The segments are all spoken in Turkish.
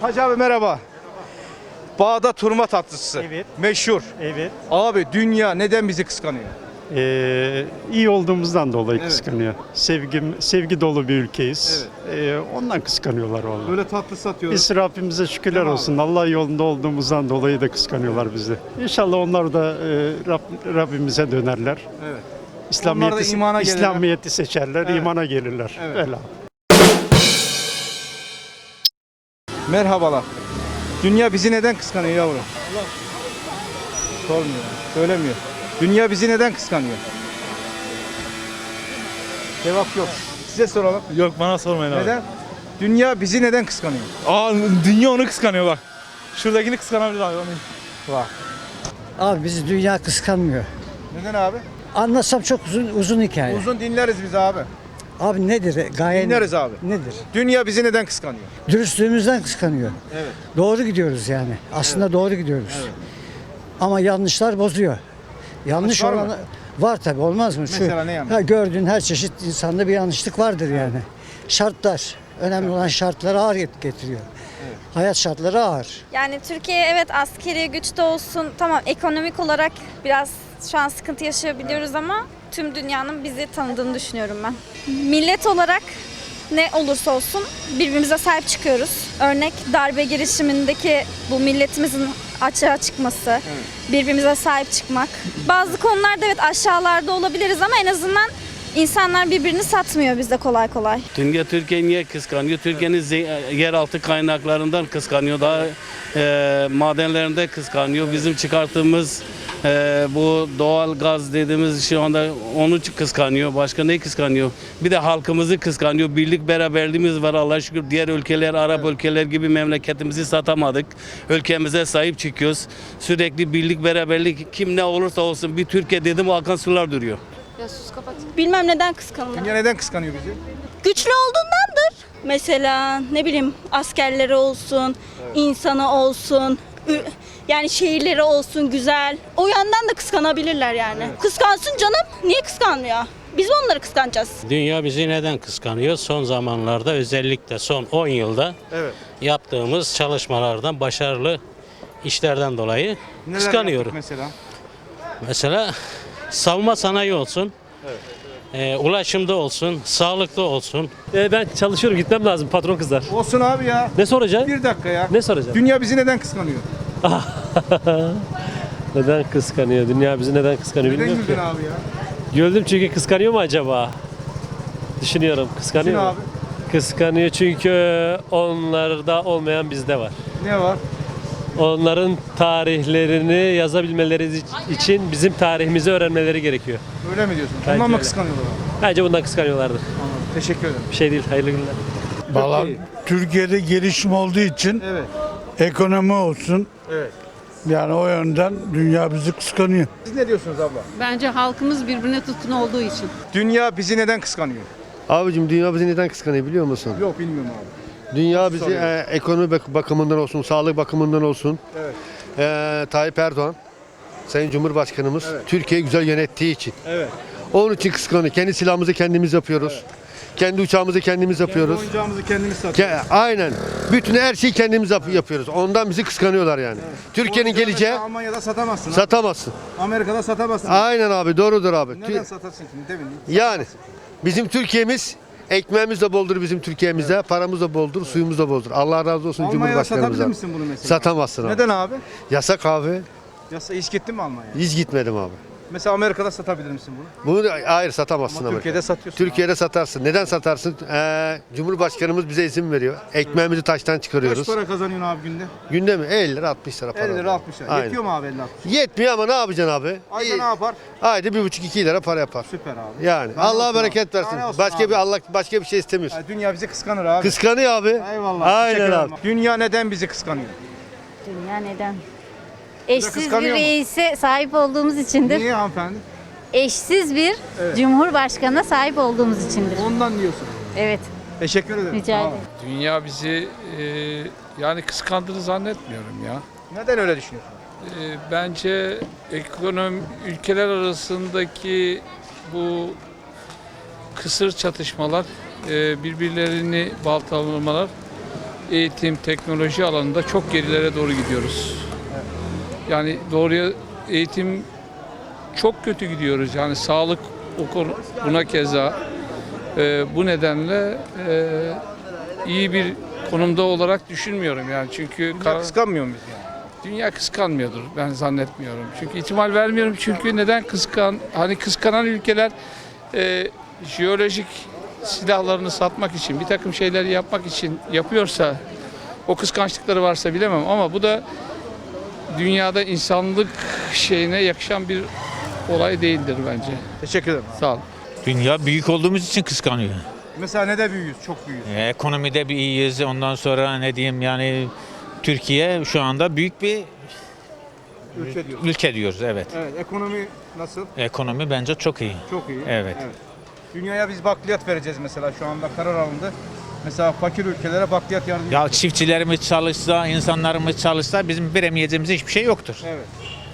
Hacı abi merhaba. Bağdat hurma tatlısı. Evet. Meşhur. Evet. Abi dünya neden bizi kıskanıyor? Ee, iyi olduğumuzdan dolayı Evet. kıskanıyor. Sevgim, sevgi dolu bir ülkeyiz. Ee, ondan kıskanıyorlar vallahi. Böyle tatlı satıyoruz. Biz Rabbimize şükürler olsun. Allah yolunda olduğumuzdan dolayı da kıskanıyorlar bizi. İnşallah onlar da e, Rab- Rabbimize dönerler. Evet. İslamiyeti, Onlar imana gelirler. İslamiyeti seçerler, imana gelirler. Evet. Öyle. Merhabalar. Dünya bizi neden kıskanıyor yavrum? Sormuyor. Söylemiyor. Dünya bizi neden kıskanıyor? Cevap yok. Size soralım. Yok bana sormayın abi. Neden? Dünya bizi neden kıskanıyor? Aa dünya onu kıskanıyor bak. Şuradakini kıskanabilir abi. Onu. Bak. Abi bizi dünya kıskanmıyor. Neden abi? Anlatsam çok uzun uzun hikaye. Uzun dinleriz biz abi. Abi nedir? Gaye Dinleriz abi. Nedir? Dünya bizi neden kıskanıyor? Dürüstlüğümüzden kıskanıyor. Evet. Doğru gidiyoruz yani. Aslında doğru gidiyoruz. Ama yanlışlar bozuyor. Yanlış var mı? olan var tabi olmaz mı? Şu- Mesela ne yanlış? Ha, gördüğün her çeşit insanda bir yanlışlık vardır yani. Şartlar. Önemli olan şartları ağır get- getiriyor. Hayat şartları ağır. Yani Türkiye evet askeri güçte olsun tamam ekonomik olarak biraz şu an sıkıntı yaşayabiliyoruz ama tüm dünyanın bizi tanıdığını düşünüyorum ben. Millet olarak ne olursa olsun birbirimize sahip çıkıyoruz. Örnek darbe girişimindeki bu milletimizin açığa çıkması, birbirimize sahip çıkmak. Bazı konularda evet aşağılarda olabiliriz ama en azından insanlar birbirini satmıyor bizde kolay kolay. Dünya Türkiye niye kıskanıyor? Türkiye'nin yeraltı kaynaklarından kıskanıyor. Daha e, madenlerinde kıskanıyor. Bizim çıkarttığımız e, bu doğal gaz dediğimiz şu anda onu kıskanıyor. Başka ne kıskanıyor? Bir de halkımızı kıskanıyor. Birlik beraberliğimiz var Allah'a şükür. Diğer ülkeler, Arap ülkeler gibi memleketimizi satamadık. Ülkemize sahip çıkıyoruz. Sürekli birlik beraberlik kim ne olursa olsun bir Türkiye dedim akan sular duruyor. Bilmem neden kıskanılır. Dünya neden kıskanıyor bizi? Güçlü olduğundandır. Mesela ne bileyim askerleri olsun, insanı olsun, ü- yani şehirleri olsun güzel. O yandan da kıskanabilirler yani. Kıskansın canım. Niye kıskanmıyor? Biz mi onları kıskanacağız? Dünya bizi neden kıskanıyor? Son zamanlarda özellikle son 10 yılda Evet. yaptığımız çalışmalardan, başarılı işlerden dolayı Neler kıskanıyorum. mesela? Mesela savunma sanayi olsun, e, ulaşımda olsun, sağlıkta olsun. Ee, ben çalışıyorum gitmem lazım patron kızlar. Olsun abi ya. Ne soracaksın? Bir dakika ya. Ne soracağım? Dünya bizi neden kıskanıyor? Neden kıskanıyor? Dünya bizi neden kıskanıyor Neden bilmiyorum güldün ki. abi ya? Güldüm çünkü kıskanıyor mu acaba? Düşünüyorum Düşün kıskanıyor mu? abi. Kıskanıyor çünkü onlarda olmayan bizde var. Ne var? Onların tarihlerini yazabilmeleri için bizim tarihimizi öğrenmeleri gerekiyor. Öyle mi diyorsun? Bence Ondan mı öyle. kıskanıyorlar? Bence bundan kıskanıyorlardır. Anladım. Teşekkür ederim. Bir şey değil. Hayırlı günler. Valla iyi. Türkiye'de gelişim olduğu için Evet. ekonomi olsun. Evet. Yani o yönden dünya bizi kıskanıyor. Siz ne diyorsunuz abla? Bence halkımız birbirine tutkun olduğu için. Dünya bizi neden kıskanıyor? Abicim dünya bizi neden kıskanıyor biliyor musun? Yok bilmiyorum abi. Dünya bizi e, ekonomi bak- bakımından olsun, sağlık bakımından olsun. Evet. E, Tayyip Erdoğan, Sayın Cumhurbaşkanımız. Türkiye'yi güzel yönettiği için. Evet. Onun için kıskanıyor. Kendi silahımızı kendimiz yapıyoruz. Kendi uçağımızı kendimiz yapıyoruz. Kendi oyuncağımızı kendimiz satıyoruz. Ke- aynen. Bütün her şeyi kendimiz yap- yapıyoruz. Ondan bizi kıskanıyorlar yani. Türkiye'nin Oyuncağını geleceği mesela Almanya'da satamazsın. ha. satamazsın. Amerika'da satamazsın. Aynen abi doğrudur abi. Neden Tü- satarsın ki? Mi? Yani bizim Türkiye'miz ekmeğimiz de boldur bizim Türkiye'mizde, paramız da boldur, suyumuz da boldur. Allah razı olsun Almanya'da satabilir misin bunu mesela? Satamazsın abi. Neden abi? Yasak abi. Ya hiç gittin mi Almanya'ya? Hiç gitmedim abi. Mesela Amerika'da satabilir misin bunu? Bunu da hayır satamazsın Ama. Türkiye'de satıyorsun. Türkiye'de satarsın. Neden satarsın? Ee, Cumhurbaşkanımız bize izin veriyor. Ekmeğimizi taştan Kaç çıkarıyoruz. para kazanıyorsun abi günde? Günde mi? 50 lira 60 lira para. 50 lira 60 lira. Aynen. Yetiyor mu abi 50 60? Yetmiyor ama ne yapacaksın abi? Ayda ne yapar? Ayda bir buçuk iki lira para yapar. Süper abi. Yani Daha ne Allah olsun bereket abi? versin. Olsun Başka abi? bir Allah başka bir şey istemiyoruz. Ya dünya bizi kıskanır abi. Kıskanıyor abi. Eyvallah. Aynen Teşekkür abi. ederim. Dünya neden bizi kıskanıyor? Dünya neden? Eşsiz bir reise sahip olduğumuz içindir. Niye hanımefendi? Eşsiz bir cumhurbaşkanına sahip olduğumuz içindir. Ondan diyorsun. Evet, Teşekkür ederim. rica ederim. Dünya bizi e, yani kıskandığını zannetmiyorum ya. Neden öyle düşünüyorsun? E, bence ekonomi ülkeler arasındaki bu kısır çatışmalar, e, birbirlerini baltalamalar eğitim, teknoloji alanında çok gerilere doğru gidiyoruz. Yani doğruya eğitim çok kötü gidiyoruz. Yani sağlık buna keza. Ee, bu nedenle e, iyi bir konumda olarak düşünmüyorum yani çünkü Dünya kıskanmıyor muyuz yani? Dünya kıskanmıyordur ben zannetmiyorum. Çünkü ihtimal vermiyorum çünkü neden kıskan hani kıskanan ülkeler e, jeolojik silahlarını satmak için bir takım şeyleri yapmak için yapıyorsa o kıskançlıkları varsa bilemem ama bu da dünyada insanlık şeyine yakışan bir olay değildir bence. Teşekkür ederim. Sağ olun. Dünya büyük olduğumuz için kıskanıyor. Mesela ne de büyüyüz? Çok büyüyüz. Ekonomide bir iyiyiz. Ondan sonra ne diyeyim yani Türkiye şu anda büyük bir Ülke diyor. ülke diyoruz evet. Evet, ekonomi nasıl? Ekonomi bence çok iyi. Çok iyi. Evet. Dünyaya biz bakliyat vereceğiz mesela şu anda karar alındı. Mesela fakir ülkelere bakliyat yardımı. Ya çiftçilerimiz çalışsa, insanlarımız çalışsa bizim veremeyeceğimiz hiçbir şey yoktur. Evet.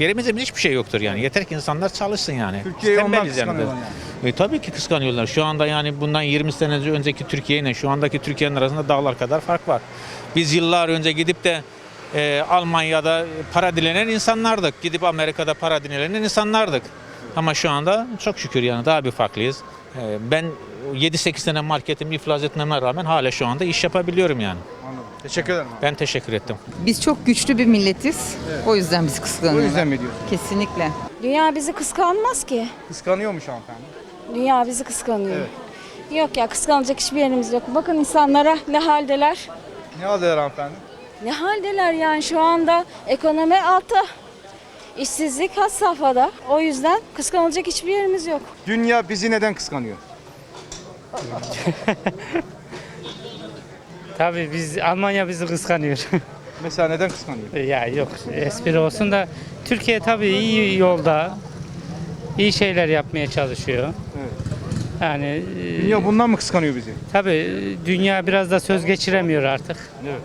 Veremeyeceğimiz hiçbir şey yoktur yani. Yeter ki insanlar çalışsın yani. Türkiye'yi ondan yani kıskanıyorlar biz. E, tabii ki kıskanıyorlar. Şu anda yani bundan 20 sene önceki Türkiye ile şu andaki Türkiye'nin arasında dağlar kadar fark var. Biz yıllar önce gidip de e, Almanya'da para dilenen insanlardık. Gidip Amerika'da para dilenen insanlardık. Ama şu anda çok şükür yani daha bir farklıyız. E, ben 7-8 sene marketimi iflas etmeme rağmen hala şu anda iş yapabiliyorum yani. Anladım. Teşekkür ederim. Ben teşekkür ettim. Biz çok güçlü bir milletiz. O yüzden bizi O kıskanıyorlar. yüzden mi diyorsun? Kesinlikle. Dünya bizi kıskanmaz ki. Kıskanıyormuş hanımefendi. Dünya bizi kıskanıyor. Evet. Yok ya kıskanacak hiçbir yerimiz yok. Bakın insanlara ne haldeler. Ne aldılar hanımefendi? Ne haldeler yani şu anda ekonomi altta. İşsizlik has safhada. O yüzden kıskanılacak hiçbir yerimiz yok. Dünya bizi neden kıskanıyor? Tabii biz Almanya bizi kıskanıyor. Mesela neden kıskanıyor? ya yok espri olsun da Türkiye tabii iyi yolda. iyi şeyler yapmaya çalışıyor. Evet. Yani e, Dünya bundan mı kıskanıyor bizi? tabii dünya biraz da söz geçiremiyor artık. Evet.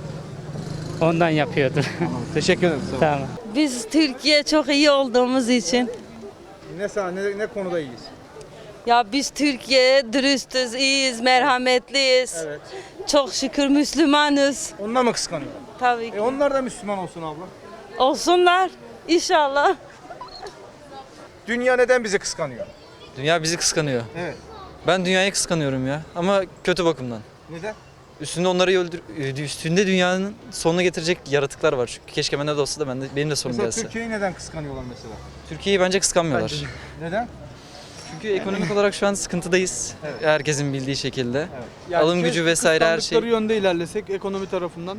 Ondan yapıyordur. Teşekkür ederim. Sağ olun. tamam. Biz Türkiye çok iyi olduğumuz için Ne, ne, ne konuda iyiyiz? ya biz Türkiye dürüstüz, iyiyiz, merhametliyiz. Evet. Çok şükür Müslümanız. Ondan mı kıskanıyor? Tabii E onlar da Müslüman olsun abla. Olsunlar inşallah. Dünya neden bizi kıskanıyor? Dünya bizi kıskanıyor. Evet. Ben dünyayı kıskanıyorum ya ama kötü bakımdan. Neden? Üstünde onları öldür üstünde dünyanın sonunu getirecek yaratıklar var. Çünkü keşke bende de olsa da ben de benim de sonum Mesela gelse. Türkiye'yi neden kıskanıyorlar mesela? Türkiye'yi bence kıskanmıyorlar. Neden? Çünkü ekonomik olarak şu an sıkıntıdayız. Evet. Herkesin bildiği şekilde. Yani Alım gücü vesaire her şey. yönde ilerlesek ekonomi tarafından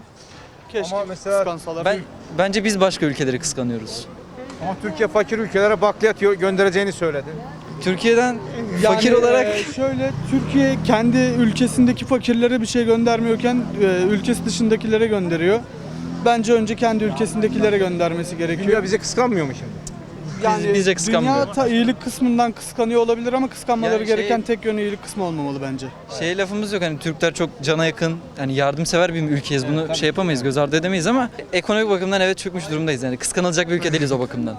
Ama mesela Ben bence biz başka ülkeleri kıskanıyoruz. ama Türkiye fakir ülkelere bakliyat göndereceğini söyledi. Türkiye'den fakir olarak şöyle Türkiye kendi ülkesindeki fakirlere bir şey göndermiyorken e, ülkesi dışındakilere gönderiyor. Bence önce kendi ülkesindekilere göndermesi gerekiyor. Dünya bizi kıskanmıyor mu şimdi? Biz- bize kıskanmıyor. Dünya ta iyilik kısmından kıskanıyor olabilir ama kıskanmaları Yani şey- gereken tek yönü iyilik kısmı olmamalı bence. şey lafımız yok hani Türkler çok cana yakın, hani yardımsever bir ülkeyiz. Bunu şey yapamayız, göz ardı edemeyiz ama ekonomik bakımdan evet çökmüş durumdayız. Yani kıskanılacak bir ülke değiliz o bakımdan.